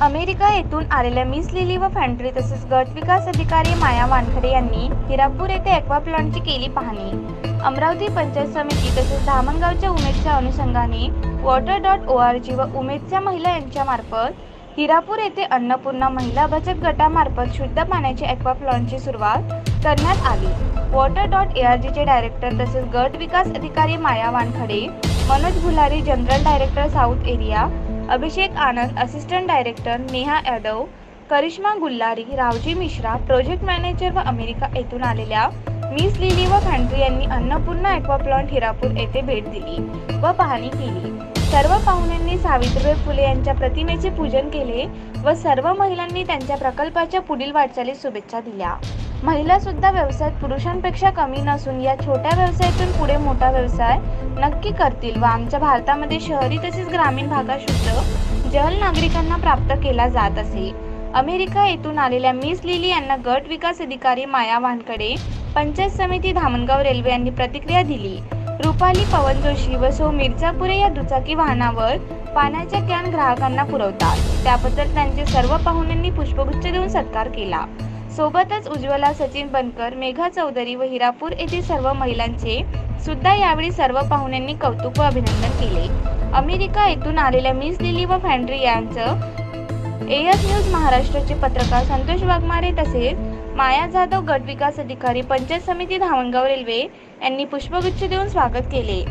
America येथून आलेल्या miss lily व फॅन्ट्री तसेच गट विकास अधिकारी माया वानखडे यांनी हिरापूर येथे एक्वा प्लांटची केली पाहणी. अमरावती पंचायत समिती तसेच धामणगावच्या उमेदच्या अनुषंगाने water dot O R G व उमेदच्या महिला यांच्या मार्फत हिरापूर येथे अन्नपूर्णा महिला बचत गटामार्फत शुद्ध पाण्याची एक्वा प्लांटची सुरुवात करण्यात आली. वॉटर डॉट ए आर जीचे डायरेक्टर तसेच गट विकास अधिकारी Maya Wankhede Manoj Bhulari general director south area Abhishek Anand assistant director Neha Yadav Karishma Gullari Raoji Mishra project manager व अमेरिका येथून आलेल्या मिस लिली व फॅन्ट्री यांनी अन्नपूर्णा एक्वा प्लांट हिरापूर येथे भेट दिली व पाहणी केली. सर्व पाहुण्यांनी सावित्रीबाई फुले यांच्या प्रतिमेचे पूजन केले व सर्व महिलांनी त्यांच्या प्रकल्पाच्या पुढील वाटचालीस शुभेच्छा दिल्या. महिला सुद्धा व्यवसायात पुरुषांपेक्षा कमी नसून या छोट्या व्यवसायातून पुढे मोठा व्यवसाय नक्की करतील व आमच्या भारतामध्ये शहरी तसेच ग्रामीण भागात शुद्ध जल नागरिकांना प्राप्त केला जात असे. अमेरिका येथून आलेल्या मिस लिली यांना गट विकास अधिकारी माया वानकडे पंचायत समिती धामणगाव रेल्वे यांनी प्रतिक्रिया दिली. रुपाली पवन जोशी व सौ मिर्जापुरे या दुचाकी वाहनावर पाण्याच्या कॅन ग्राहकांना पुरवतात. त्याबद्दल त्यांचे सर्व पाहुण्यांनी पुष्पगुच्छ देऊन सत्कार केला. सोबतच उज्ज्वला सचिन बनकर मेघा चौधरी व हिरापूर येथील सर्व महिलांचे सुद्धा यावेळी सर्व पाहुण्यांनी कौतुक व अभिनंदन केले. अमेरिका येथून आलेल्या मिस लिली व फॅन्ड्री यांचं एएस न्यूज महाराष्ट्राचे पत्रकार संतोष वाघमारे तसेच माया जाधव गट विकास अधिकारी पंचायत समिती धावणगाव रेल्वे यांनी पुष्पगुच्छ देऊन स्वागत केले.